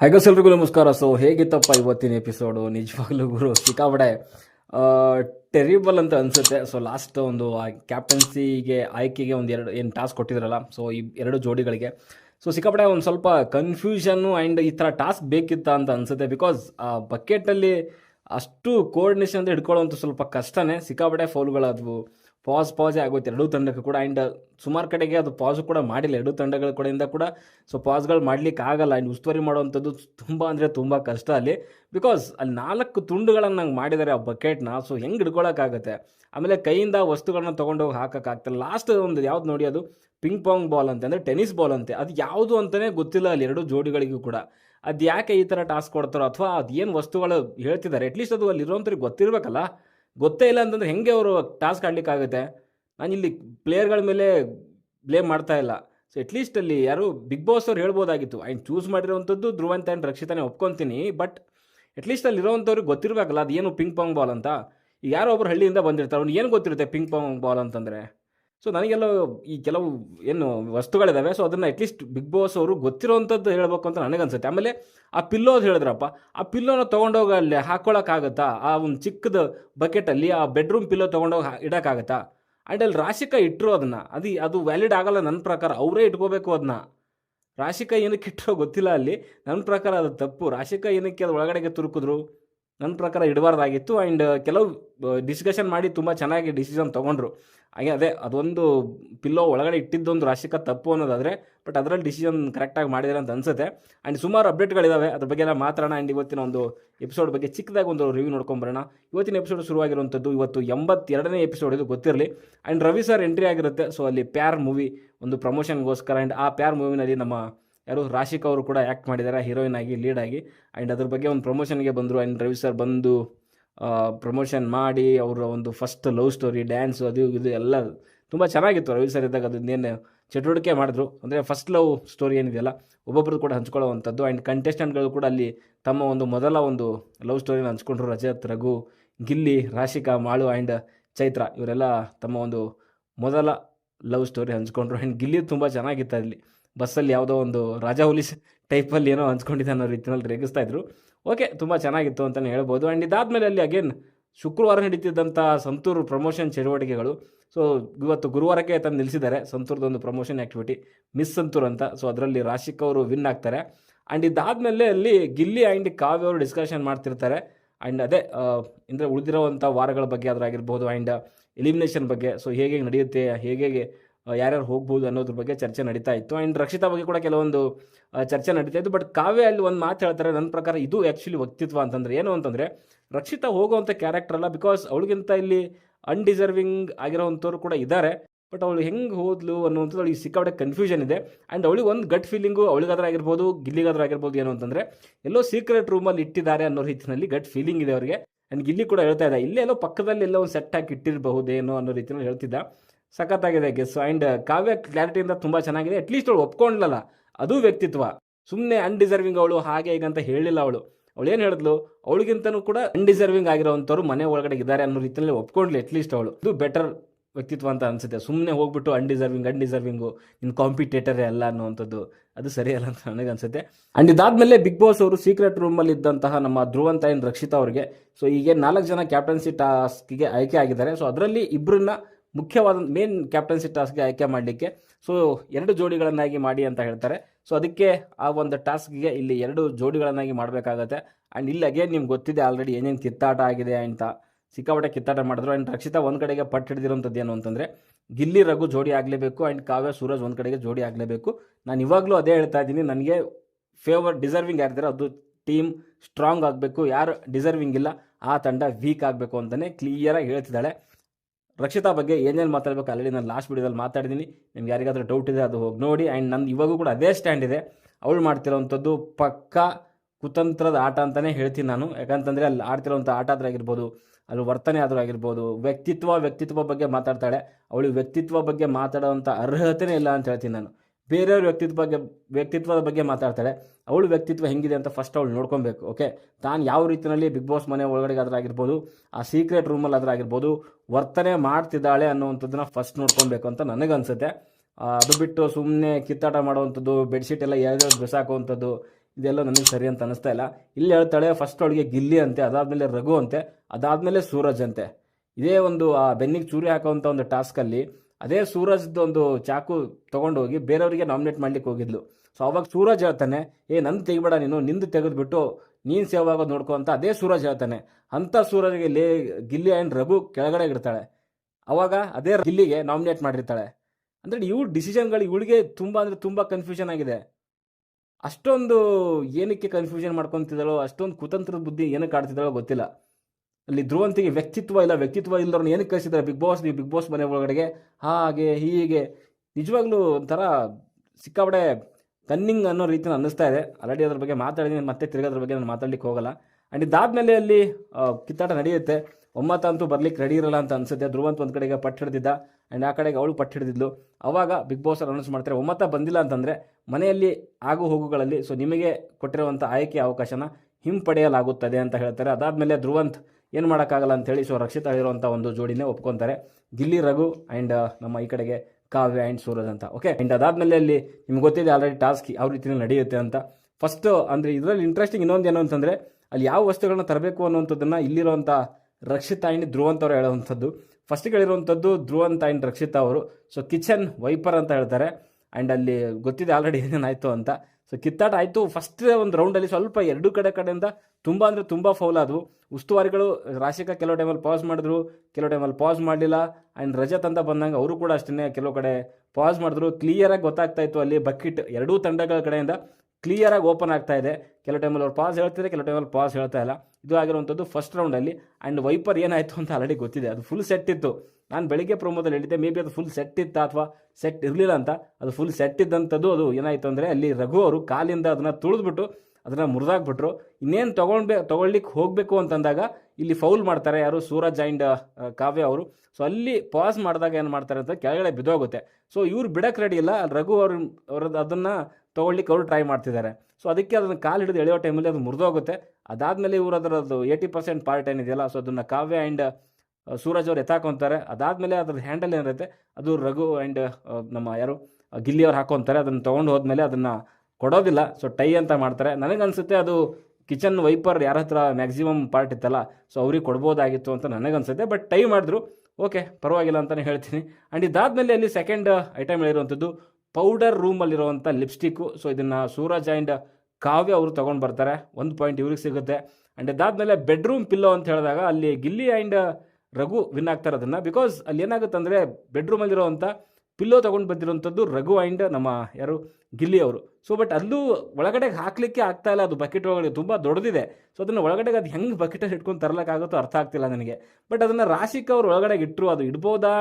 ಹಾಗಸ್ ಎಲ್ರಿಗೂ ನಮಸ್ಕಾರ. ಸೊ ಹೇಗಿತ್ತಪ್ಪ ಇವತ್ತಿನ ಎಪಿಸೋಡು ನಿಜವಾಗ್ಲೂ ಗುರು ಸಿಕ್ಕಾಬಡೆ ಟೆರಿಬಲ್ ಅಂತ ಅನ್ಸುತ್ತೆ. ಸೊ ಲಾಸ್ಟ್ ಒಂದು ಕ್ಯಾಪ್ಟನ್ಸಿಗೆ ಆಯ್ಕೆಗೆ ಒಂದು ಎರಡು, ಏನು ಟಾಸ್ಕ್ ಕೊಟ್ಟಿದ್ರಲ್ಲ? ಸೊ ಈ ಎರಡು ಜೋಡಿಗಳಿಗೆ. ಸೊ ಸಿಕ್ಕಾಪಡೆ ಒಂದು ಸ್ವಲ್ಪ ಕನ್ಫ್ಯೂಷನ್ನು ಆ್ಯಂಡ್ ಈ ಥರ ಟಾಸ್ಕ್ ಬೇಕಿತ್ತ ಅಂತ ಅನ್ಸುತ್ತೆ. ಬಿಕಾಸ್ ಆ ಬಕೆಟಲ್ಲಿ ಅಷ್ಟು ಕೋಆರ್ಡಿನೇಷನ್ ಅಂತ ಹಿಡ್ಕೊಳ್ಳೋಂಥ ಸ್ವಲ್ಪ ಕಷ್ಟನೇ. ಸಿಕ್ಕಾಪಡೆ ಫೌಲ್ಗಳಾದವು ಪಾಸ್ ಪಾಸೇ ಆಗುತ್ತೆ ಎರಡೂ ತಂಡಕ್ಕೆ ಕೂಡ ಆ್ಯಂಡ್ ಸುಮಾರು ಕಡೆಗೆ ಅದು ಪಾಸು ಕೂಡ ಮಾಡಿಲ್ಲ. ಎರಡೂ ತಂಡಗಳ ಕಡೆಯಿಂದ ಕೂಡ ಸೊ ಪಾಸ್ಗಳು ಮಾಡಲಿಕ್ಕೆ ಆಗಲ್ಲ. ಆ್ಯಂಡ್ ಉಸ್ತುವಾರಿ ಮಾಡುವಂಥದ್ದು ತುಂಬ ಅಂದರೆ ತುಂಬ ಕಷ್ಟ ಅಲ್ಲಿ. ಬಿಕಾಸ್ ಅಲ್ಲಿ ನಾಲ್ಕು ತುಂಡುಗಳನ್ನು ನಂಗೆ ಮಾಡಿದ್ದಾರೆ ಆ ಬಕೆಟ್ನ. ಸೊ ಹೆಂಗೆ ಹಿಡ್ಕೊಳಕ್ಕಾಗತ್ತೆ ಆಮೇಲೆ ಕೈಯಿಂದ ವಸ್ತುಗಳನ್ನ ತೊಗೊಂಡೋಗಿ ಹಾಕೋಕ್ಕಾಗ್ತಲ್ಲ ಲಾಸ್ಟ್ ಒಂದು ಯಾವ್ದು ನೋಡಿ ಅದು? ಪಿಂಗ್ ಪಾಂಗ್ ಬಾಲ್ ಅಂತ, ಅಂದರೆ ಟೆನಿಸ್ ಬಾಲ್ ಅಂತೆ. ಅದು ಯಾವುದು ಅಂತಲೇ ಗೊತ್ತಿಲ್ಲ ಅಲ್ಲಿ ಎರಡು ಜೋಡಿಗಳಿಗೂ ಕೂಡ. ಅದು ಯಾಕೆ ಈ ಥರ ಟಾಸ್ಕ್ ಕೊಡ್ತಾರೋ ಅಥವಾ ಅದು ಏನು ವಸ್ತುಗಳು ಹೇಳ್ತಿದ್ದಾರೆ? ಅಟ್ಲೀಸ್ಟ್ ಅದು ಅಲ್ಲಿ ಇರೋಂಥವ್ರಿಗೆ ಗೊತ್ತಿರಬೇಕಲ್ಲ. ಗೊತ್ತೇ ಇಲ್ಲ ಅಂತಂದ್ರೆ ಹೆಂಗೆ ಅವರು ಟಾಸ್ಕ್ ಆಡಲಿಕ್ಕಾಗುತ್ತೆ? ನಾನು ಇಲ್ಲಿ ಪ್ಲೇಯರ್ಗಳ ಮೇಲೆ ಬ್ಲೇಮ್ ಮಾಡ್ತಾ ಇಲ್ಲ. ಸೊ ಅಟ್ಲೀಸ್ಟ್ ಅಲ್ಲಿ ಯಾರು ಬಿಗ್ ಬಾಸ್ ಅವ್ರು ಹೇಳ್ಬೋದಾಗಿತ್ತು. ಆ್ಯಂಡ್ ಚೂಸ್ ಮಾಡಿರೋವಂಥದ್ದು ಧ್ರುವಂತ ಆ್ಯಂಡ್ ರಕ್ಷಿತಾನೆ ಒಪ್ಕೊತೀನಿ ಬಟ್ ಅಟ್ಲೀಸ್ಟ್ ಅಲ್ಲಿ ಇರೋವಂಥವ್ರಿಗೆ ಗೊತ್ತಿರಬೇಕಲ್ಲ ಅದು ಏನು ಪಿಂಗ್ ಪಾಂಗ್ ಬಾಲ್ ಅಂತ ಯಾರೋ ಒಬ್ರು ಹಳ್ಳಿಯಿಂದ ಬಂದಿರ್ತಾರೆ ಅವ್ನು ಏನು ಗೊತ್ತಿರುತ್ತೆ ಪಿಂಗ್ ಪಾಂಗ್ ಬಾಲ್ ಅಂತಂದರೆ? ಸೊ ನನಗೆಲ್ಲ ಈ ಕೆಲವು ಏನು ವಸ್ತುಗಳಿದ್ದಾವೆ ಸೊ ಅದನ್ನು ಅಟ್ಲೀಸ್ಟ್ ಬಿಗ್ ಬಾಸ್ ಅವರು ಗೊತ್ತಿರೋವಂಥದ್ದು ಹೇಳಬೇಕು ಅಂತ ನನಗನ್ಸುತ್ತೆ. ಆಮೇಲೆ ಆ ಪಿಲ್ಲೋದು ಹೇಳಿದ್ರಪ್ಪ, ಆ ಪಿಲ್ಲೋನ ತೊಗೊಂಡೋಗಿ ಅಲ್ಲಿ ಹಾಕ್ಕೊಳಕ್ಕಾಗತ್ತಾ ಆ ಒಂದು ಚಿಕ್ಕದ ಬಕೆಟಲ್ಲಿ ಆ ಬೆಡ್ರೂಮ್ ಪಿಲ್ಲೋ ತೊಗೊಂಡೋಗಿ ಇಡೋಕ್ಕಾಗತ್ತಾ? ಆ್ಯಂಡ್ ಅಲ್ಲಿ ರಾಶಿಕಾ ಇಟ್ಟರು ಅದನ್ನು ಅದು ಅದು ವ್ಯಾಲಿಡ್ ಆಗಲ್ಲ ನನ್ನ ಪ್ರಕಾರ. ಅವರೇ ಇಟ್ಕೋಬೇಕು ಅದನ್ನ ರಾಶಿಕಾ ಏನಕ್ಕೆ ಇಟ್ಟರೋ ಗೊತ್ತಿಲ್ಲ ಅಲ್ಲಿ. ನನ್ನ ಪ್ರಕಾರ ಅದು ತಪ್ಪು. ರಾಶಿಕಾ ಏನಕ್ಕೆ ಅದು ಒಳಗಡೆಗೆ ತುರುಕಿದ್ರು? ನನ್ನ ಪ್ರಕಾರ ಇಡಬಾರ್ದಾಗಿತ್ತು ಆ್ಯಂಡ್ ಕೆಲವು ಡಿಸ್ಕಷನ್ ಮಾಡಿ ತುಂಬ ಚೆನ್ನಾಗಿ ಡಿಸಿಷನ್ ತೊಗೊಂಡ್ರು. ಹಾಗೆ ಅದೇ, ಅದೊಂದು ಪಿಲ್ಲೋ ಒಳಗಡೆ ಇಟ್ಟಿದ್ದೊಂದು ರಾಶಿಕ ತಪ್ಪು ಅನ್ನೋದಾದರೆ ಬಟ್ ಅದರಲ್ಲಿ ಡಿಸಿಷನ್ ಕರೆಕ್ಟಾಗಿ ಮಾಡಿದ್ದಾರೆ ಅಂತ ಅನ್ಸುತ್ತೆ. ಆ್ಯಂಡ್ ಸುಮಾರು ಅಪ್ಡೇಟ್ಗಳಿದ್ದಾವೆ ಅದ್ರ ಬಗ್ಗೆ ಎಲ್ಲ ಮಾತಾಡೋಣ. ಆ್ಯಂಡ್ ಇವತ್ತಿನ ಒಂದು ಎಪಿಸೋಡ್ ಬಗ್ಗೆ ಚಿಕ್ಕದಾಗಿ ಒಂದು ರಿವ್ಯೂ ನೋಡ್ಕೊಂಬರೋಣ ಇವತ್ತಿನ ಎಪಿಸೋಡ್ ಶುರುವಾಗಿರುವಂಥದ್ದು ಇವತ್ತು ಎಂಬತ್ತೆರಡನೇ ಎಪಿಸೋಡ್ ಇದು ಗೊತ್ತಿರಲಿ. ಆ್ಯಂಡ್ ರವಿ ಸರ್ ಎಂಟ್ರಿ ಆಗಿರುತ್ತೆ. ಸೊ ಅಲ್ಲಿ ಪ್ಯಾರ್ ಮೂವಿ ಒಂದು ಪ್ರಮೋಷನ್ಗೋಸ್ಕರ ಆ್ಯಂಡ್ ಆ ಪ್ಯಾರ್ ಮೂವಿನಲ್ಲಿ ನಮ್ಮ ಯಾರು ರಾಶಿಕ್ ಅವರು ಕೂಡ ಆ್ಯಕ್ಟ್ ಮಾಡಿದ್ದಾರೆ ಹೀರೋಯಿನ್ ಆಗಿ ಲೀಡ್ ಆಗಿ. ಆ್ಯಂಡ್ ಅದ್ರ ಬಗ್ಗೆ ಒಂದು ಪ್ರಮೋಷನ್ಗೆ ಬಂದರು. ಆ್ಯಂಡ್ ರವಿ ಸರ್ ಬಂದು ಪ್ರಮೋಷನ್ ಮಾಡಿ, ಅವರ ಒಂದು ಫಸ್ಟ್ ಲವ್ ಸ್ಟೋರಿ ಡ್ಯಾನ್ಸು ಅದು ಇದು ಎಲ್ಲ ತುಂಬ ಚೆನ್ನಾಗಿತ್ತು. ರವಿ ಸರ್ ಇದ್ದಾಗ ಅದನ್ನೇನು ಚಟುವಟಿಕೆ ಮಾಡಿದ್ರು. ಅಂದರೆ ಫಸ್ಟ್ ಲವ್ ಸ್ಟೋರಿ ಏನಿದೆಯಲ್ಲ ಒಬ್ಬೊಬ್ಬರು ಕೂಡ ಹಂಚ್ಕೊಳ್ಳೋವಂಥದ್ದು. ಆ್ಯಂಡ್ ಕಂಟೆಸ್ಟೆಂಟ್ಗಳು ಕೂಡ ಅಲ್ಲಿ ತಮ್ಮ ಒಂದು ಮೊದಲ ಒಂದು ಲವ್ ಸ್ಟೋರಿನ ಹಂಚ್ಕೊಂಡ್ರು. ರಜತ್, ರಘು, ಗಿಲ್ಲಿ, ರಾಶಿಕಾ, ಮಾಳು ಆ್ಯಂಡ್ ಚೈತ್ರ. ಇವರೆಲ್ಲ ತಮ್ಮ ಒಂದು ಮೊದಲ ಲವ್ ಸ್ಟೋರಿ ಹಂಚ್ಕೊಂಡ್ರು. ಆ್ಯಂಡ್ ಗಿಲ್ಲಿ ತುಂಬ ಚೆನ್ನಾಗಿತ್ತು ಅಲ್ಲಿ. ಬಸ್ಸಲ್ಲಿ ಯಾವುದೋ ಒಂದು ರಾಜಾ ಹುಲಿಸ್ ಟೈಪಲ್ಲಿ ಏನೋ ಹಂಚ್ಕೊಂಡಿದ್ದೆ ಅನ್ನೋ ರೀತಿಯಲ್ಲಿ ರೇಗಿಸ್ತಾ ಇದ್ರು. ಓಕೆ, ತುಂಬ ಚೆನ್ನಾಗಿತ್ತು ಅಂತಲೇ ಹೇಳ್ಬೋದು. ಆ್ಯಂಡ್ ಇದಾದಮೇಲೆ ಅಲ್ಲಿ ಅಗೇನ್ ಶುಕ್ರವಾರ ನಡೀತಿದ್ದಂಥ ಸಂತೂರು ಪ್ರಮೋಷನ್ ಚಟುವಟಿಕೆಗಳು. ಸೊ ಇವತ್ತು ಗುರುವಾರಕ್ಕೆ ತಂದು ನಿಲ್ಲಿಸಿದ್ದಾರೆ ಸಂತೂರ್ದೊಂದು ಪ್ರಮೋಷನ್ ಆ್ಯಕ್ಟಿವಿಟಿ ಮಿಸ್ ಸಂತೂರ್ ಅಂತ. ಸೊ ಅದರಲ್ಲಿ ರಾಶಿಕ್ ಅವರು ವಿನ್ ಆಗ್ತಾರೆ. ಆ್ಯಂಡ್ ಇದಾದಮೇಲೆ ಅಲ್ಲಿ ಗಿಲ್ಲಿ ಆ್ಯಂಡ್ ಕಾವ್ಯ ಅವರು ಡಿಸ್ಕಷನ್ ಮಾಡ್ತಿರ್ತಾರೆ. ಆ್ಯಂಡ್ ಅದೇ ಅಂದರೆ ಉಳಿದಿರೋವಂಥ ವಾರಗಳ ಬಗ್ಗೆ ಅದರಾಗಿರ್ಬೋದು ಆ್ಯಂಡ್ ಎಲಿಮಿನೇಷನ್ ಬಗ್ಗೆ. ಸೊ ಹೇಗೆ ನಡೆಯುತ್ತೆ, ಹೇಗೆ ಯಾರ್ಯಾರು ಹೋಗ್ಬೋದು ಅನ್ನೋದ್ರ ಬಗ್ಗೆ ಚರ್ಚೆ ನಡೀತಾ ಇತ್ತು. ಆ್ಯಂಡ್ ರಕ್ಷಿತಾ ಬಗ್ಗೆ ಕೂಡ ಕೆಲವೊಂದು ಚರ್ಚೆ ನಡೀತಾ ಇತ್ತು. ಬಟ್ ಕಾವ್ಯ ಅಲ್ಲಿ ಒಂದು ಮಾತು ಹೇಳ್ತಾರೆ, ನನ್ನ ಪ್ರಕಾರ ಇದು ಆ್ಯಕ್ಚುಲಿ ವ್ಯಕ್ತಿತ್ವ ಅಂತಂದ್ರೆ ಏನು ಅಂತಂದರೆ, ರಕ್ಷಿತಾ ಹೋಗುವಂಥ ಕ್ಯಾರೆಕ್ಟರ್ ಅಲ್ಲ ಬಿಕಾಸ್ ಅವಳಿಗಿಂತ ಇಲ್ಲಿ ಅನ್ಡಿಸರ್ವಿಂಗ್ ಆಗಿರೋವಂಥವ್ರು ಕೂಡ ಇದ್ದಾರೆ. ಬಟ್ ಅವಳು ಹೆಂಗೆ ಹೋದ್ಲು ಅನ್ನುವಂಥದ್ದು ಅವಳಿಗೆ ಸಿಕ್ಕಾಪಟ್ಟೆ ಕನ್ಫ್ಯೂಷನ್ ಇದೆ. ಆ್ಯಂಡ್ ಅವಳಿಗೆ ಒಂದು ಗಟ್ ಫೀಲಿಂಗು ಅವಳಿಗಾದ್ರೂ ಆಗಿರ್ಬೋದು, ಗಿಲ್ಲಿಗಾದ್ರೂ ಆಗಿರ್ಬೋದು ಏನು ಅಂತಂದರೆ, ಎಲ್ಲೋ ಸೀಕ್ರೆಟ್ ರೂಮಲ್ಲಿ ಇಟ್ಟಿದ್ದಾರೆ ಅನ್ನೋ ರೀತಿಯಲ್ಲಿ ಗಟ್ ಫೀಲಿಂಗ್ ಇದೆ ಅವರಿಗೆ. ಆ್ಯಂಡ್ ಗಿಲ್ಲಿ ಕೂಡ ಹೇಳ್ತಾ ಇದ್ದ, ಇಲ್ಲೇ ಎಲ್ಲೋ ಪಕ್ಕದಲ್ಲಿ ಎಲ್ಲೋ ಒಂದು ಸೆಟ್ ಹಾಕಿ ಇಟ್ಟಿರಬಹುದೇನೋ ಅನ್ನೋ ರೀತಿಯಲ್ಲಿ ಹೇಳ್ತಿದ್ದ. ಸಖತ್ತಾಗಿದೆ ಗೆಸ್ ಆ್ಯಂಡ್ ಕಾವ್ಯ ಕ್ಲಾರಿಟಿಯಿಂದ ತುಂಬ ಚೆನ್ನಾಗಿದೆ. ಅಟ್ಲೀಸ್ಟ್ ಅವಳು ಒಪ್ಕೊಂಡ್ಲಲ್ಲ. ಅದು ವ್ಯಕ್ತಿತ್ವ. ಸುಮ್ಮನೆ ಅನ್ಡಿಸರ್ವಿಂಗ್ ಅವಳು, ಹಾಗೆ ಈಗ ಅಂತ ಹೇಳಿಲ್ಲ ಅವಳು. ಅವಳು ಏನು ಹೇಳಿದ್ಲು? ಅವಳಿಗಿಂತನೂ ಕೂಡ ಅನ್ಡಿಸರ್ವಿಂಗ್ ಆಗಿರೋವಂಥವ್ರು ಮನೆ ಒಳಗಡೆ ಇದ್ದಾರೆ ಅನ್ನೋ ರೀತಿಯಲ್ಲಿ ಒಪ್ಕೊಂಡ್ಲಿ ಅಟ್ಲೀಸ್ಟ್ ಅವಳು. ಇದು ಬೆಟರ್ ವ್ಯಕ್ತಿತ್ವ ಅಂತ ಅನ್ಸುತ್ತೆ. ಸುಮ್ಮನೆ ಹೋಗ್ಬಿಟ್ಟು ಅನ್ಡಿಸರ್ವಿಂಗ್ ಅನ್ಡಿಸರ್ವಿಂಗು ನಿನ್ನ ಕಾಂಪಿಟೇಟರೇ ಅಲ್ಲ ಅನ್ನುವಂಥದ್ದು. ಅದು ಸರಿಯಲ್ಲ ಅಂತ ನನಗೆ ಅನ್ಸುತ್ತೆ. ಆ್ಯಂಡ್ ಇದಾದಮೇಲೆ ಬಿಗ್ ಬಾಸ್ ಅವರು ಸೀಕ್ರೆಟ್ ರೂಮಲ್ಲಿ ಇದ್ದಂತಹ ನಮ್ಮ ಧ್ರುವಂತ ಏನು ರಕ್ಷಿತಾ ಅವರಿಗೆ. ಸೊ ಈಗ ನಾಲ್ಕು ಜನ ಕ್ಯಾಪ್ಟನ್ಸಿ ಟಾಸ್ಕಿಗೆ ಆಯ್ಕೆ ಆಗಿದ್ದಾರೆ. ಸೊ ಅದರಲ್ಲಿ ಇಬ್ಬರನ್ನ ಮುಖ್ಯವಾದ ಮೇನ್ ಕ್ಯಾಪ್ಟನ್ಸಿ ಟಾಸ್ಕ್ಗೆ ಆಯ್ಕೆ ಮಾಡಲಿಕ್ಕೆ. ಸೊ ಎರಡು ಜೋಡಿಗಳನ್ನಾಗಿ ಮಾಡಿ ಅಂತ ಹೇಳ್ತಾರೆ. ಸೊ ಅದಕ್ಕೆ ಆ ಒಂದು ಟಾಸ್ಕ್ಗೆ ಇಲ್ಲಿ ಎರಡು ಜೋಡಿಗಳನ್ನಾಗಿ ಮಾಡಬೇಕಾಗತ್ತೆ. ಆ್ಯಂಡ್ ಇಲ್ಲಿ ಅಗೇನ್ ನಿಮ್ಗೆ ಗೊತ್ತಿದೆ ಆಲ್ರೆಡಿ ಏನೇನು ಕಿತ್ತಾಟ ಆಗಿದೆ ಅಂತ. ಸಿಕ್ಕಾಪಟ್ಟೆ ಕಿತ್ತಾಟ ಮಾಡಿದ್ರು. ಆ್ಯಂಡ್ ರಕ್ಷಿತಾ ಒಂದು ಕಡೆಗೆ ಪಟ್ಟು ಹಿಡಿದಿರುವಂಥದ್ದು ಏನು ಅಂತಂದರೆ, ಗಿಲ್ಲಿ ರಘು ಜೋಡಿ ಆಗಲೇಬೇಕು ಆ್ಯಂಡ್ ಕಾವ್ಯ ಸೂರಜ್ ಒಂದು ಕಡೆಗೆ ಜೋಡಿ ಆಗಲೇಬೇಕು. ನಾನು ಇವಾಗಲೂ ಅದೇ ಹೇಳ್ತಾ ಇದ್ದೀನಿ, ನನಗೆ ಫೇವರ್ ಡಿಸರ್ವಿಂಗ್ ಯಾರಿದ್ದಾರೆ ಅದು ಟೀಮ್ ಸ್ಟ್ರಾಂಗ್ ಆಗಬೇಕು. ಯಾರು ಡಿಸರ್ವಿಂಗ್ ಇಲ್ಲ, ಆ ತಂಡ ವೀಕ್ ಆಗಬೇಕು ಅಂತಲೇ ಕ್ಲಿಯರಾಗಿ ಹೇಳ್ತಿದ್ದಾಳೆ. ರಕ್ಷಿತಾ ಬಗ್ಗೆ ಏನೇನು ಮಾತಾಡಬೇಕು ಆಲ್ರೆಡಿ ನಾನು ಲಾಸ್ಟ್ ವಿಡಿಯೋದಲ್ಲಿ ಮಾತಾಡಿದ್ದೀನಿ ನಿಮ್ಗೆ ಯಾರಿಗಾದರೂ ಡೌಟ್ ಇದೆ ಅದು ಹೋಗಿ ನೋಡಿ. ಆ್ಯಂಡ್ ನನ್ನ ಇವಾಗೂ ಕೂಡ ಅದೇ ಸ್ಟ್ಯಾಂಡ್ ಇದೆ. ಅವಳು ಮಾಡ್ತಿರೋವಂಥದ್ದು ಪಕ್ಕಾ ಕುತಂತ್ರದ ಆಟ ಅಂತಲೇ ಹೇಳ್ತೀನಿ ನಾನು. ಯಾಕಂತಂದರೆ ಅಲ್ಲಿ ಆಡ್ತಿರೋವಂಥ ಆಟ ಆಗಿರ್ಬೋದು, ಅಲ್ಲಿ ವರ್ತನೆ ಆದರೂ ಆಗಿರ್ಬೋದು, ವ್ಯಕ್ತಿತ್ವ ವ್ಯಕ್ತಿತ್ವ ಬಗ್ಗೆ ಮಾತಾಡ್ತಾಳೆ. ಅವಳು ವ್ಯಕ್ತಿತ್ವ ಬಗ್ಗೆ ಮಾತಾಡೋವಂಥ ಅರ್ಹತೆನೇ ಇಲ್ಲ ಅಂತ ಹೇಳ್ತೀನಿ ನಾನು. ಬೇರೆಯವ್ರ ವ್ಯಕ್ತಿತ್ವ ಬಗ್ಗೆ, ವ್ಯಕ್ತಿತ್ವದ ಬಗ್ಗೆ ಮಾತಾಡ್ತಾಳೆ, ಅವಳು ವ್ಯಕ್ತಿತ್ವ ಹೆಂಗಿದೆ ಅಂತ ಫಸ್ಟ್ ಅವಳು ನೋಡ್ಕೊಬೇಕು ಓಕೆ ತಾನು ಯಾವ ರೀತಿಯಲ್ಲಿ ಬಿಗ್ ಬಾಸ್ ಮನೆ ಒಳಗಡೆ ಆಗಿರ್ಬೋದು, ಆ ಸೀಕ್ರೆಟ್ ರೂಮಲ್ಲಿ ಅದರಾಗಿರ್ಬೋದು ವರ್ತನೆ ಮಾಡ್ತಿದ್ದಾಳೆ ಅನ್ನೋವಂಥದ್ದನ್ನ ಫಸ್ಟ್ ನೋಡ್ಕೊಬೇಕು ಅಂತ ನನಗನ್ಸುತ್ತೆ. ಅದು ಬಿಟ್ಟು ಸುಮ್ಮನೆ ಕಿತ್ತಾಟ ಮಾಡುವಂಥದ್ದು ಬೆಡ್ಶೀಟ್ ಎಲ್ಲ ಎರಡು ಬಿಸಾಕುವಂಥದ್ದು, ಇದೆಲ್ಲ ನನಗೆ ಸರಿ ಅಂತ ಅನಿಸ್ತಾ ಇಲ್ಲ. ಇಲ್ಲಿ ಹೇಳ್ತಾಳೆ ಫಸ್ಟ್ ಅವಳಿಗೆ ಗಿಲ್ಲಿ ಅಂತೆ, ಅದಾದಮೇಲೆ ರಘು ಅಂತೆ, ಅದಾದಮೇಲೆ ಸೂರಜ್ ಅಂತೆ. ಇದೇ ಒಂದು, ಆ ಬೆನ್ನಿಗೆ ಚೂರಿ ಹಾಕುವಂಥ ಒಂದು ಟಾಸ್ಕಲ್ಲಿ ಅದೇ ಸೂರಜ್ದು ಒಂದು ಚಾಕು ತೊಗೊಂಡೋಗಿ ಬೇರೆಯವರಿಗೆ ನಾಮಿನೇಟ್ ಮಾಡ್ಲಿಕ್ಕೆ ಹೋಗಿದ್ಲು. ಸೊ ಅವಾಗ ಸೂರಜ್ ಹೇಳ್ತಾನೆ, ಏ, ನಂದು ತೆಗಿಬೇಡ ನೀನು, ನಿಂದು ತೆಗೆದುಬಿಟ್ಟು ನೀನು ಸೇವ್ ಆಗೋದು ನೋಡ್ಕೊ ಅಂತ ಅದೇ ಸೂರಜ್ ಹೇಳ್ತಾನೆ. ಅಂಥ ಸೂರಜ್ಗೆ ಲೇ, ಗಿಲ್ಲಿ ಆ್ಯಂಡ್ ರಘು ಕೆಳಗಡೆ ಇಡ್ತಾಳೆ ಅವಾಗ ಅದೇ ಗಿಲ್ಲಿಗೆ ನಾಮಿನೇಟ್ ಮಾಡಿರ್ತಾಳೆ. ಅಂದರೆ ಇವು ಡಿಸಿಷನ್ಗಳು ಇವಳಿಗೆ ತುಂಬ ಅಂದರೆ ತುಂಬ ಕನ್ಫ್ಯೂಷನ್ ಆಗಿದೆ. ಅಷ್ಟೊಂದು ಏನಕ್ಕೆ ಕನ್ಫ್ಯೂಷನ್ ಮಾಡ್ಕೊತಿದ್ದಾಳೋ, ಅಷ್ಟೊಂದು ಕುತಂತ್ರದ ಬುದ್ಧಿ ಏನಕ್ಕೆ ಆಡ್ತಿದ್ದಾಳೋ ಗೊತ್ತಿಲ್ಲ. ಅಲ್ಲಿ ಧ್ರುವಂತಿಗೆ ವ್ಯಕ್ತಿತ್ವ ಇಲ್ಲ, ವ್ಯಕ್ತಿತ್ವ ಇಲ್ಲದವ್ರನ್ನ ಏನಕ್ಕೆ ಕಳಿಸಿದ್ದಾರೆ? ಬಿಗ್ ಬಾಸ್ ನೀವು ಬಿಗ್ ಬಾಸ್ ಮನೆ ಒಳಗಡೆಗೆ, ಹಾಗೆ, ಹೀಗೆ. ನಿಜವಾಗ್ಲೂ ಒಂಥರ ಸಿಕ್ಕಾಪಡೆ ಕನ್ನಿಂಗ್ ಅನ್ನೋ ರೀತಿ ಅನ್ನಿಸ್ತಾ ಇದೆ. ಆಲ್ರೆಡಿ ಅದ್ರ ಬಗ್ಗೆ ಮಾತಾಡಿದ್ದೀನಿ ಮತ್ತೆ ತಿರ್ಗೋದ್ರ ಬಗ್ಗೆ ನಾನು ಮಾತಾಡ್ಲಿಕ್ಕೆ ಹೋಗಲ್ಲ. ಆ್ಯಂಡ್ ಇದಾದ್ಮೇಲೆ ಅಲ್ಲಿ ಕಿತ್ತಾಟ ನಡೆಯುತ್ತೆ. ಒಮ್ಮತ ಅಂತೂ ಬರ್ಲಿಕ್ಕೆ ರೆಡಿ ಇರಲ್ಲ ಅಂತ ಅನ್ಸುತ್ತೆ. ಧ್ರುವಂತ್ ಒಂದು ಕಡೆಗೆ ಪಟ್ಟು ಹಿಡಿದಿದ್ದ ಆ್ಯಂಡ್ ಆ ಕಡೆಗೆ ಅವಳು ಪಟ್ಟು ಹಿಡಿದಿದ್ಲು. ಅವಾಗ ಬಿಗ್ ಬಾಸ್ ಅನೌನ್ಸ್ ಮಾಡ್ತಾರೆ ಒಮ್ಮತ ಬಂದಿಲ್ಲ ಅಂತಂದರೆ ಮನೆಯಲ್ಲಿ ಆಗು ಹೋಗುಗಳಲ್ಲಿ ಸೊ ನಿಮಗೆ ಕೊಟ್ಟಿರುವಂಥ ಆಯ್ಕೆ ಅವಕಾಶನ ಹಿಂಪಡೆಯಲಾಗುತ್ತದೆ ಅಂತ ಹೇಳ್ತಾರೆ. ಅದಾದಮೇಲೆ ಧ್ರುವಂತ್ ಏನು ಮಾಡೋಕ್ಕಾಗಲ್ಲ ಅಂತೇಳಿ ಸೊ ರಕ್ಷಿತಾ ಹೇಳಿರುವಂಥ ಒಂದು ಜೋಡಿನೇ ಒಪ್ಕೊತಾರೆ. ಗಿಲ್ಲಿ, ರಘು ಆ್ಯಂಡ್ ನಮ್ಮ ಈ ಕಡೆಗೆ ಕಾವ್ಯ ಆ್ಯಂಡ್ ಸೂರಜ್ ಅಂತ. ಓಕೆ ಆ್ಯಂಡ್ ಅದಾದಮೇಲೆ ಅಲ್ಲಿ ನಿಮ್ಗೆ ಗೊತ್ತಿದೆ ಆಲ್ರೆಡಿ ಟಾಸ್ಕ್ ಯಾವ ರೀತಿಯಲ್ಲಿ ನಡೆಯುತ್ತೆ ಅಂತ. ಫಸ್ಟ್ ಅಂದರೆ ಇದರಲ್ಲಿ ಇಂಟ್ರೆಸ್ಟಿಂಗ್ ಇನ್ನೊಂದು ಏನು ಅಂತಂದರೆ ಅಲ್ಲಿ ಯಾವ ವಸ್ತುಗಳನ್ನ ತರಬೇಕು ಅನ್ನುವಂಥದ್ದನ್ನು ಇಲ್ಲಿರುವಂಥ ರಕ್ಷಿತಾ ಆ್ಯಂಡ್ ಧ್ರುವಂತ ಅವರು ಹೇಳುವಂಥದ್ದು. ಫಸ್ಟಿಗೆ ಹೇಳಿರುವಂಥದ್ದು ಧ್ರುವಂತ ಆ್ಯಂಡ್ ರಕ್ಷಿತಾ ಅವರು. ಸೊ ಕಿಚನ್ ವೈಪರ್ ಅಂತ ಹೇಳ್ತಾರೆ. ಆ್ಯಂಡ್ ಅಲ್ಲಿ ಗೊತ್ತಿದೆ ಆಲ್ರೆಡಿ ಏನೇನಾಯಿತು ಅಂತ. ಸೊ ಕಿತ್ತಾಟ ಆಯಿತು. ಫಸ್ಟ್ ಒಂದು ರೌಂಡಲ್ಲಿ ಸ್ವಲ್ಪ ಎರಡು ಕಡೆ ಕಡೆಯಿಂದ ತುಂಬ ಅಂದರೆ ತುಂಬ ಫೌಲ್ ಆದವು. ಉಸ್ತುವಾರಿಗಳು ರಾಶಿಕ ಕೆಲವು ಟೈಮಲ್ಲಿ ಪಾಸ್ ಮಾಡಿದ್ರು. ಕೆಲವು ಟೈಮಲ್ಲಿ ಪಾಸ್ ಮಾಡಲಿಲ್ಲ. ಆ್ಯಂಡ್ ರಜತ್ ಅಂತ ಬಂದಂಗೆ ಅವರು ಕೂಡ ಅಷ್ಟೇ ಕೆಲವು ಕಡೆ ಪಾಸ್ ಮಾಡಿದ್ರು. ಕ್ಲಿಯರಾಗಿ ಗೊತ್ತಾಗ್ತಾ ಇತ್ತು ಅಲ್ಲಿ ಬಕೆಟ್ ಎರಡೂ ತಂಡಗಳ ಕಡೆಯಿಂದ ಕ್ಲಿಯರಾಗಿ ಓಪನ್ ಆಗ್ತಾ ಇದೆ. ಕೆಲವು ಟೈಮಲ್ಲಿ ಅವ್ರು ಪಾಸ್ ಹೇಳ್ತಿದ್ದಾರೆ ಕೆಲವು ಟೈಮಲ್ಲಿ ಪಾಸ್ ಹೇಳ್ತಾ ಇಲ್ಲ. ಇದು ಆಗಿರುವಂಥದ್ದು ಫಸ್ಟ್ ರೌಂಡಲ್ಲಿ ಆ್ಯಂಡ್ ವೈಪರ್ ಏನಾಯಿತು ಅಂತ ಆಲ್ರೆಡಿ ಗೊತ್ತಿದೆ. ಅದು ಫುಲ್ ಸೆಟ್ ಇತ್ತು. ನಾನು ಬೆಳಿಗ್ಗೆ ಪ್ರೊಮೋದಲ್ಲಿ ಹೇಳಿದ್ದೆ ಮೇ ಬಿ ಅದು ಫುಲ್ ಸೆಟ್ ಇತ್ತಾ ಅಥವಾ ಸೆಟ್ ಇರಲಿಲ್ಲ ಅಂತ. ಅದು ಫುಲ್ ಸೆಟ್ ಇದ್ದಂಥದ್ದು ಅದು ಏನಾಯಿತು ಅಂದರೆ ಅಲ್ಲಿ ರಘು ಅವರು ಕಾಲಿಂದ ಅದನ್ನು ತುಳಿದ್ಬಿಟ್ಟು ಅದನ್ನು ಮುರಿದಾಕ್ಬಿಟ್ರು. ಇನ್ನೇನು ತೊಗೊಂಡ್ಬೇ ತೊಗೊಳ್ಲಿಕ್ಕೆ ಹೋಗಬೇಕು ಅಂತಂದಾಗ ಇಲ್ಲಿ ಫೌಲ್ ಮಾಡ್ತಾರೆ ಯಾರು? ಸೂರಜ್ ಆ್ಯಂಡ್ ಕಾವ್ಯ ಅವರು. ಸೊ ಅಲ್ಲಿ ಪಾಸ್ ಮಾಡಿದಾಗ ಏನು ಮಾಡ್ತಾರೆ ಅಂತ ಕೆಳಗಡೆ ಬಿದ್ದೋಗುತ್ತೆ. ಸೊ ಇವ್ರು ಬಿಡಕ್ಕೆ ರೆಡಿ ಇಲ್ಲ. ರಘು ಅವ್ರ ಅವ್ರದ್ದು ಅದನ್ನು ತೊಗೊಳ್ಲಿಕ್ಕೆ ಅವರು ಟ್ರೈ ಮಾಡ್ತಿದ್ದಾರೆ. ಸೊ ಅದಕ್ಕೆ ಅದನ್ನು ಕಾಲು ಹಿಡಿದು ಎಳೆಯೋ ಟೈಮಲ್ಲಿ ಅದು ಮುರಿದೋಗುತ್ತೆ. ಅದಾದಮೇಲೆ ಇವರು ಅದರದ್ದು ಏಯ್ಟಿ ಪರ್ಸೆಂಟ್ ಪಾರ್ಟ್ ಏನಿದೆಯಲ್ಲ ಸೊ ಅದನ್ನು ಕಾವ್ಯ ಆ್ಯಂಡ್ ಸೂರಜ್ ಅವ್ರು ಎತ್ತಾಕೊಂತಾರೆ. ಅದಾದಮೇಲೆ ಅದ್ರದ್ದು ಹ್ಯಾಂಡಲ್ ಏನಿರುತ್ತೆ, ಅದು ರಘು ಆ್ಯಂಡ್ ನಮ್ಮ ಯಾರು ಗಿಲ್ಲಿ ಅವ್ರು ಹಾಕೊತಾರೆ. ಅದನ್ನು ತೊಗೊಂಡು ಹೋದ್ಮೇಲೆ ಅದನ್ನು ಕೊಡೋದಿಲ್ಲ ಸೊ ಟೈ ಅಂತ ಮಾಡ್ತಾರೆ. ನನಗನ್ಸುತ್ತೆ ಅದು ಕಿಚನ್ ವೈಪರ್ ಯಾರ ಹತ್ರ ಮ್ಯಾಕ್ಸಿಮಮ್ ಪಾರ್ಟ್ ಇತ್ತಲ್ಲ ಸೊ ಅವ್ರಿಗೆ ಕೊಡ್ಬೋದಾಗಿತ್ತು ಅಂತ ನನಗನ್ಸುತ್ತೆ ಬಟ್ ಟೈ ಮಾಡಿದ್ರು ಓಕೆ ಪರವಾಗಿಲ್ಲ ಅಂತಲೇ ಹೇಳ್ತೀನಿ. ಆ್ಯಂಡ್ ಇದಾದಮೇಲೆ ಅಲ್ಲಿ ಸೆಕೆಂಡ್ ಐಟಮ್ ಹೇಳಿರುವಂಥದ್ದು ಪೌಡರ್ ರೂಮಲ್ಲಿರುವಂಥ ಲಿಪ್ಸ್ಟಿಕ್ಕು ಸೊ ಇದನ್ನು ಸೂರಜ್ ಆ್ಯಂಡ್ ಕಾವ್ಯ ಅವರು ತೊಗೊಂಡು ಬರ್ತಾರೆ. ಒಂದು ಪಾಯಿಂಟ್ ಇವ್ರಿಗೆ ಸಿಗುತ್ತೆ. ಆ್ಯಂಡ್ ಅದಾದಮೇಲೆ ಬೆಡ್ರೂಮ್ ಪಿಲ್ಲೋ ಅಂತ ಹೇಳಿದಾಗ ಅಲ್ಲಿ ಗಿಲ್ಲಿ ಆ್ಯಂಡ್ ರಘು ವಿನ್ ಆಗ್ತಾರೆ ಅದನ್ನು ಬಿಕಾಸ್ ಅಲ್ಲಿ ಏನಾಗುತ್ತೆ ಅಂದರೆ ಬೆಡ್ರೂಮಲ್ಲಿರುವಂಥ ಪಿಲ್ಲೋ ತೊಗೊಂಡು ಬಂದಿರುವಂಥದ್ದು ರಘು ಆ್ಯಂಡ್ ನಮ್ಮ ಯಾರು ಗಿಲ್ಲಿ ಅವರು. ಸೊ ಬಟ್ ಅಲ್ಲೂ ಒಳಗಡೆ ಹಾಕಲಿಕ್ಕೆ ಆಗ್ತಾ ಇಲ್ಲ. ಅದು ಬಕೆಟ್ ಒಳಗಡೆ ತುಂಬ ದೊಡ್ಡದಿದೆ. ಸೊ ಅದನ್ನು ಒಳಗಡೆಗೆ ಅದು ಹೆಂಗೆ ಬಕೆಟಲ್ಲಿ ಇಟ್ಕೊಂಡು ತರಲಿಕ್ಕಾಗುತ್ತೋ ಅರ್ಥ ಆಗ್ತಿಲ್ಲ ನನಗೆ. ಬಟ್ ಅದನ್ನು ರಾಶಿಕ್ ಅವ್ರು ಒಳಗಡೆಗೆ ಇಟ್ಟರು ಅದು ಇಡ್ಬೋದಾ,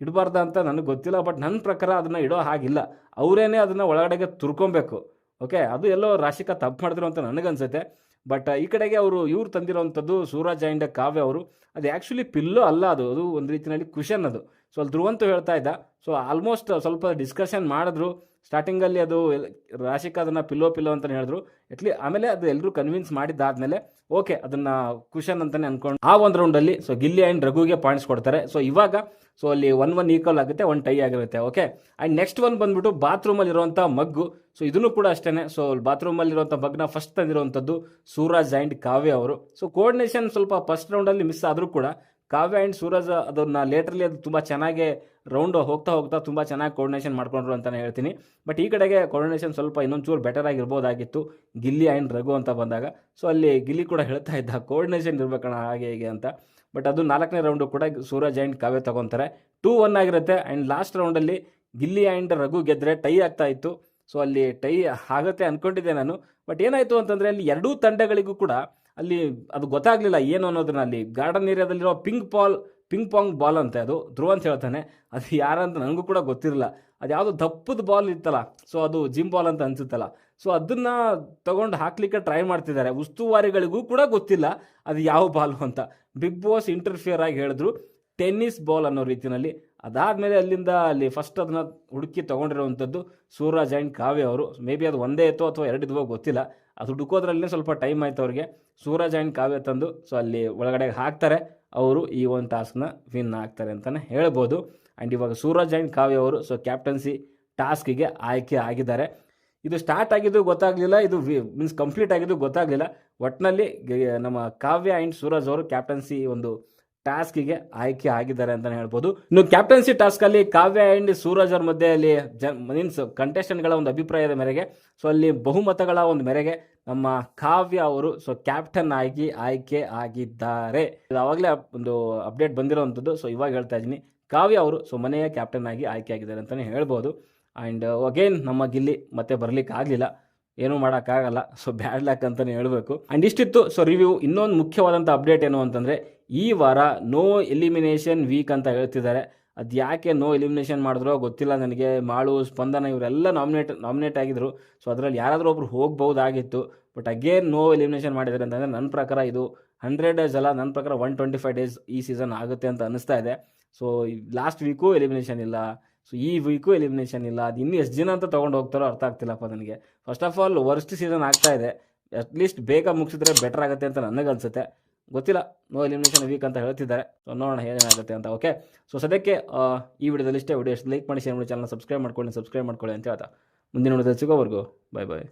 ಇಡಬಾರ್ದಾ ಅಂತ ನನಗೆ ಗೊತ್ತಿಲ್ಲ. ಬಟ್ ನನ್ನ ಪ್ರಕಾರ ಅದನ್ನು ಇಡೋ ಹಾಗಿಲ್ಲ. ಅವರೇನೆ ಅದನ್ನು ಒಳಗಡೆಗೆ ತುರ್ಕೊಬೇಕು. ಓಕೆ ಅದು ಎಲ್ಲೋ ರಾಶಿಕಾ ತಪ್ಪು ಮಾಡಿದ್ರು ಅಂತ ನನಗನ್ಸುತ್ತೆ. ಬಟ್ ಈ ಕಡೆಗೆ ಅವರು, ಇವ್ರು ತಂದಿರೋವಂಥದ್ದು ಸೂರಜ್ ಆ್ಯಂಡ್ ಕಾವ್ಯ ಅವರು, ಅದು ಆ್ಯಕ್ಚುಲಿ ಪಿಲ್ಲೋ ಅಲ್ಲ ಅದು ಅದು ಒಂದು ರೀತಿಯಲ್ಲಿ ಕುಷನ್ ಅದು. ಸೊ ಅಲ್ಲಿ ಧ್ರುವಂತು ಹೇಳ್ತಾ ಇದ್ದ. ಸೊ ಆಲ್ಮೋಸ್ಟ್ ಸ್ವಲ್ಪ ಡಿಸ್ಕಷನ್ ಮಾಡಿದ್ರು. ಸ್ಟಾರ್ಟಿಂಗಲ್ಲಿ ಅದು ರಾಶಿಕಾ ಅದನ್ನು ಪಿಲ್ಲೋ ಪಿಲ್ಲೋ ಅಂತಲೇ ಹೇಳಿದ್ರು. ಎಟ್ಲಿ ಆಮೇಲೆ ಅದು ಎಲ್ಲರೂ ಕನ್ವಿನ್ಸ್ ಮಾಡಿದ್ದಾದ್ಮೇಲೆ ಓಕೆ ಅದನ್ನು ಕುಷನ್ ಅಂತಲೇ ಅಂದ್ಕೊಂಡು ಆ ಒಂದು ರೌಂಡಲ್ಲಿ ಸೊ ಗಿಲ್ಲಿ ಆ್ಯಂಡ್ ರಘುಗೆ ಪಾಯಿಂಟ್ಸ್ ಕೊಡ್ತಾರೆ. ಸೊ ಇವಾಗ ಸೊ ಅಲ್ಲಿ ಒನ್ ಒನ್ ಈಕ್ವಲ್ ಆಗುತ್ತೆ ಒನ್ ಟೈ ಆಗಿರುತ್ತೆ ಓಕೆ ಆ್ಯಂಡ್ ನೆಕ್ಸ್ಟ್ ಒನ್ ಬಂದ್ಬಿಟ್ಟು ಬಾತ್ರೂಮಲ್ಲಿ ಇರುವಂಥ ಮಗ್ಗು. ಸೊ ಇದನ್ನು ಕೂಡ ಅಷ್ಟೇ ಸೊ ಬಾತ್ರೂಮಲ್ಲಿ ಇರುವಂಥ ಮಗ್ನ ಫಸ್ಟ್ ತಂದಿರುವಂಥದ್ದು ಸೂರಜ್ ಆ್ಯಂಡ್ ಕಾವ್ಯ ಅವರು. ಸೊ ಕೋರ್ಡಿನೇಷನ್ ಸ್ವಲ್ಪ ಫಸ್ಟ್ ರೌಂಡಲ್ಲಿ ಮಿಸ್ ಆದರೂ ಕೂಡ ಕಾವ್ಯ ಆ್ಯಂಡ್ ಸೂರಜ್ ಅದನ್ನು ಲೇಟ್ರಲ್ಲಿ ಅದು ತುಂಬ ಚೆನ್ನಾಗಿ ರೌಂಡ್ ಹೋಗ್ತಾ ಹೋಗ್ತಾ ತುಂಬ ಚೆನ್ನಾಗಿ ಕೋರ್ಡಿನೇಷನ್ ಮಾಡ್ಕೊಂಡ್ರು ಅಂತಲೇ ಹೇಳ್ತೀನಿ. ಬಟ್ ಈ ಕಡೆಗೆ ಕೋರ್ಡಿನೇಷನ್ ಸ್ವಲ್ಪ ಇನ್ನೊಂಚೂರು ಬೆಟರ್ ಆಗಿರ್ಬೋದಾಗಿತ್ತು, ಗಿಲ್ಲಿ ಆ್ಯಂಡ್ ರಘು ಅಂತ ಬಂದಾಗ. ಸೊ ಅಲ್ಲಿ ಗಿಲ್ಲಿ ಕೂಡ ಹೇಳ್ತಾ ಇದ್ದ ಕೋರ್ಡಿನೇಷನ್ ಇರ್ಬೇಕಣ್ಣ, ಹಾಗೆ ಹೀಗೆ ಅಂತ. ಬಟ್ ಅದು ನಾಲ್ಕನೇ ರೌಂಡು ಕೂಡ ಸೂರಜ್ ಆ್ಯಂಡ್ ಕಾವ್ಯ ತಗೊತಾರೆ. ಟೂ ಒನ್ ಆಗಿರುತ್ತೆ. ಆ್ಯಂಡ್ ಲಾಸ್ಟ್ ರೌಂಡಲ್ಲಿ ಗಿಲ್ಲಿ ಆ್ಯಂಡ್ ರಘು ಗೆದ್ದರೆ ಟೈ ಆಗ್ತಾ ಇತ್ತು. ಸೊ ಅಲ್ಲಿ ಟೈ ಆಗುತ್ತೆ ಅಂದ್ಕೊಂಡಿದ್ದೆ ನಾನು. ಬಟ್ ಏನಾಯಿತು ಅಂತಂದರೆ ಅಲ್ಲಿ ಎರಡೂ ತಂಡಗಳಿಗೂ ಕೂಡ ಅಲ್ಲಿ ಅದು ಗೊತ್ತಾಗಲಿಲ್ಲ ಏನು ಅನ್ನೋದನ್ನ ಅಲ್ಲಿ garden ಏರಿಯಾದಲ್ಲಿರೋ pink ball pink pong ball ಅಂತೆ ಅದು. ಧ್ರುವ ಅಂತ ಹೇಳ್ತಾನೆ. ಅದು ಯಾರಂತ ನನಗೂ ಕೂಡ ಗೊತ್ತಿರಲಿಲ್ಲ ಅದು ಯಾವುದೋ ದಪ್ಪದ ಬಾಲ್ ಇತ್ತಲ್ಲ. ಸೊ ಅದು ಜಿಮ್ ಬಾಲ್ ಅಂತ ಅನ್ಸುತ್ತಲ್ಲ. ಸೊ ಅದನ್ನು ತಗೊಂಡು ಹಾಕ್ಲಿಕ್ಕೆ ಟ್ರೈ ಮಾಡ್ತಿದ್ದಾರೆ. ಉಸ್ತುವಾರಿಗಳಿಗೂ ಕೂಡ ಗೊತ್ತಿಲ್ಲ ಅದು ಯಾವ ಬಾಲು ಅಂತ. ಬಿಗ್ ಬಾಸ್ ಇಂಟರ್ಫಿಯರ್ ಆಗಿ ಹೇಳಿದ್ರು ಟೆನ್ನಿಸ್ ಬಾಲ್ ಅನ್ನೋ ರೀತಿಯಲ್ಲಿ ಅದಾದಮೇಲೆ ಅಲ್ಲಿಂದ ಅಲ್ಲಿ ಫಸ್ಟ್ ಅದನ್ನ ಹುಡುಕಿ ತೊಗೊಂಡಿರುವಂಥದ್ದು ಸೂರಜ್ ಆ್ಯಂಡ್ ಕಾವ್ಯ ಅವರು. ಮೇ ಬಿ ಅದು ಒಂದೇ ಇತ್ತು ಅಥವಾ ಎರಡಿದ್ವೋ ಗೊತ್ತಿಲ್ಲ. ಅದು ಹುಡುಕೋದ್ರಲ್ಲೇ ಸ್ವಲ್ಪ ಟೈಮ್ ಆಯ್ತು ಅವ್ರಿಗೆ. ಸೂರಜ್ ಆ್ಯಂಡ್ ಕಾವ್ಯ ತಂದು ಸೊ ಅಲ್ಲಿ ಒಳಗಡೆ ಹಾಕ್ತಾರೆ. ಅವರು ಈ ಒಂದು ಟಾಸ್ಕ್ನ ವಿನ್ ಆಗ್ತಾರೆ ಅಂತಲೇ ಹೇಳ್ಬೋದು. ಆ್ಯಂಡ್ ಇವಾಗ ಸೂರಜ್ ಆ್ಯಂಡ್ ಕಾವ್ಯ ಅವರು ಸೊ ಕ್ಯಾಪ್ಟನ್ಸಿ ಟಾಸ್ಕಿಗೆ ಆಯ್ಕೆ ಆಗಿದ್ದಾರೆ. ಇದು ಸ್ಟಾರ್ಟ್ ಆಗಿದ್ದು ಗೊತ್ತಾಗಲಿಲ್ಲ, ಇದು ಮೀನ್ಸ್ ಕಂಪ್ಲೀಟ್ ಆಗಿದ್ದು ಗೊತ್ತಾಗಲಿಲ್ಲ. ಒಟ್ಟಿನಲ್ಲಿ ನಮ್ಮ ಕಾವ್ಯ ಆ್ಯಂಡ್ ಸೂರಜ್ ಅವರು ಕ್ಯಾಪ್ಟನ್ಸಿ ಒಂದು ಟಾಸ್ಕಿಗೆ ಆಯ್ಕೆ ಆಗಿದ್ದಾರೆ ಅಂತಲೇ ಹೇಳ್ಬೋದು. ಇನ್ನು ಕ್ಯಾಪ್ಟನ್ಸಿ ಟಾಸ್ಕಲ್ಲಿ ಕಾವ್ಯ ಆ್ಯಂಡ್ ಸೂರಜ್ ಅವ್ರ ಮಧ್ಯೆ ಅಲ್ಲಿ ಜ ಮೀನ್ಸ್ ಕಂಟೆಸ್ಟೆಂಟ್ಗಳ ಒಂದು ಅಭಿಪ್ರಾಯದ ಮೇರೆಗೆ ಸೊ ಅಲ್ಲಿ ಬಹುಮತಗಳ ಒಂದು ಮೇರೆಗೆ ನಮ್ಮ ಕಾವ್ಯ ಅವರು ಸೊ ಕ್ಯಾಪ್ಟನ್ ಆಗಿ ಆಯ್ಕೆ ಆಗಿದ್ದಾರೆ. ಆವಾಗಲೇ ಒಂದು ಅಪ್ಡೇಟ್ ಬಂದಿರೋವಂಥದ್ದು ಸೊ ಇವಾಗ ಹೇಳ್ತಾ ಇದ್ದೀನಿ. ಕಾವ್ಯ ಅವರು ಸೊ ಮನೆಯ ಕ್ಯಾಪ್ಟನ್ ಆಗಿ ಆಯ್ಕೆ ಆಗಿದ್ದಾರೆ ಅಂತಲೇ ಹೇಳ್ಬೋದು. ಆ್ಯಂಡ್ ಅಗೇನ್ ನಮ್ಮ ಗಿಲ್ಲಿ ಮತ್ತೆ ಬರ್ಲಿಕ್ಕೆ ಆಗಲಿಲ್ಲ. ಏನೂ ಮಾಡೋಕ್ಕಾಗಲ್ಲ. ಸೊ ಬ್ಯಾಡ್ ಲ್ಯಾಕ್ ಅಂತಲೇ ಹೇಳಬೇಕು. ಆ್ಯಂಡ್ ಇಷ್ಟಿತ್ತು. ಸೊ ರಿವ್ಯೂ ಇನ್ನೊಂದು ಮುಖ್ಯವಾದಂಥ ಅಪ್ಡೇಟ್ ಏನು ಅಂತಂದರೆ, ಈ ವಾರ ನೋ ಎಲಿಮಿನೇಷನ್ ವೀಕ್ ಅಂತ ಹೇಳ್ತಿದ್ದಾರೆ. ಅದು ಯಾಕೆ ನೋ ಎಲಿಮಿನೇಷನ್ ಮಾಡಿದ್ರೋ ಗೊತ್ತಿಲ್ಲ ನನಗೆ. ಮಾಳು, ಸ್ಪಂದನ ಇವರೆಲ್ಲ ನಾಮಿನೇಟ್ ನಾಮಿನೇಟ್ ಆಗಿದ್ದರು ಸೊ ಅದರಲ್ಲಿ ಯಾರಾದರೂ ಒಬ್ರು ಹೋಗ್ಬೋದಾಗಿತ್ತು ಬಟ್ ಅಗೇನ್ ನೋ ಎಲಿಮಿನೇಷನ್ ಮಾಡಿದ್ದಾರೆ ಅಂತಂದರೆ ನನ್ನ ಪ್ರಕಾರ ಇದು ಹಂಡ್ರೆಡ್ ಡೇಸ್ ಅಲ್ಲ, ನನ್ನ ಪ್ರಕಾರ ಒನ್ ಟ್ವೆಂಟಿ ಫೈವ್ ಡೇಸ್ ಈ ಸೀಸನ್ ಆಗುತ್ತೆ ಅಂತ ಅನಿಸ್ತಾ ಇದೆ. ಸೊ ಲಾಸ್ಟ್ ವೀಕು ಎಲಿಮಿನೇಷನ್ ಇಲ್ಲ. ಸೊ ಈ ವೀಕು ಎಲಿಮಿನೇಷನ್ ಇಲ್ಲ. ಅದು ಇನ್ನೂ ಎಷ್ಟು ದಿನ ಅಂತ ತೊಗೊಂಡು ಹೋಗ್ತಾರೋ ಅರ್ಥ ಆಗ್ತಿಲ್ಲಪ್ಪ ನನಗೆ. First of all worst season ಆಗ್ತಾ ಇದೆ. ಅಟ್ಲೀಸ್ಟ್ ಬೇಗ ಮುಗಿಸಿದ್ರೆ ಬೆಟರ್ ಆಗುತ್ತೆ ಅಂತ ನನಗೆ ಅನಿಸುತ್ತೆ. ಗೊತ್ತಿಲ್ಲ. ನೋ ಎಲಿಮಿನೇಷನ್ ವೀಕ್ ಅಂತ ಹೇಳ್ತಿದ್ದಾರೆ. ಸೊ ನೋಡೋಣ ಏನಾಗುತ್ತೆ ಅಂತ. ಓಕೆ ಸೊ ಸದ್ಯಕ್ಕೆ ಈ ವಿಡಿಯೋದಲ್ಲಿ ಇಷ್ಟೇ ವಿಡಿಯೋ ಲೈಕ್ ಮಾಡಿ ಶೇರ್ ಮಾಡಿ ಚಾನಲ್ ಸಬ್ಸ್ಕ್ರೈಬ್ ಮಾಡ್ಕೊಳ್ಳಿ ಸಬ್ಸ್ಕ್ರೈಬ್ ಮಾಡ್ಕೊಳ್ಳಿ ಅಂತ ಹೇಳ್ತಾ. ಮುಂದಿನ ವಿಡಿಯೋದಲ್ಲಿ ಸಿಗೋವರೆಗೂ. ಬಾಯ್ ಬಾಯ್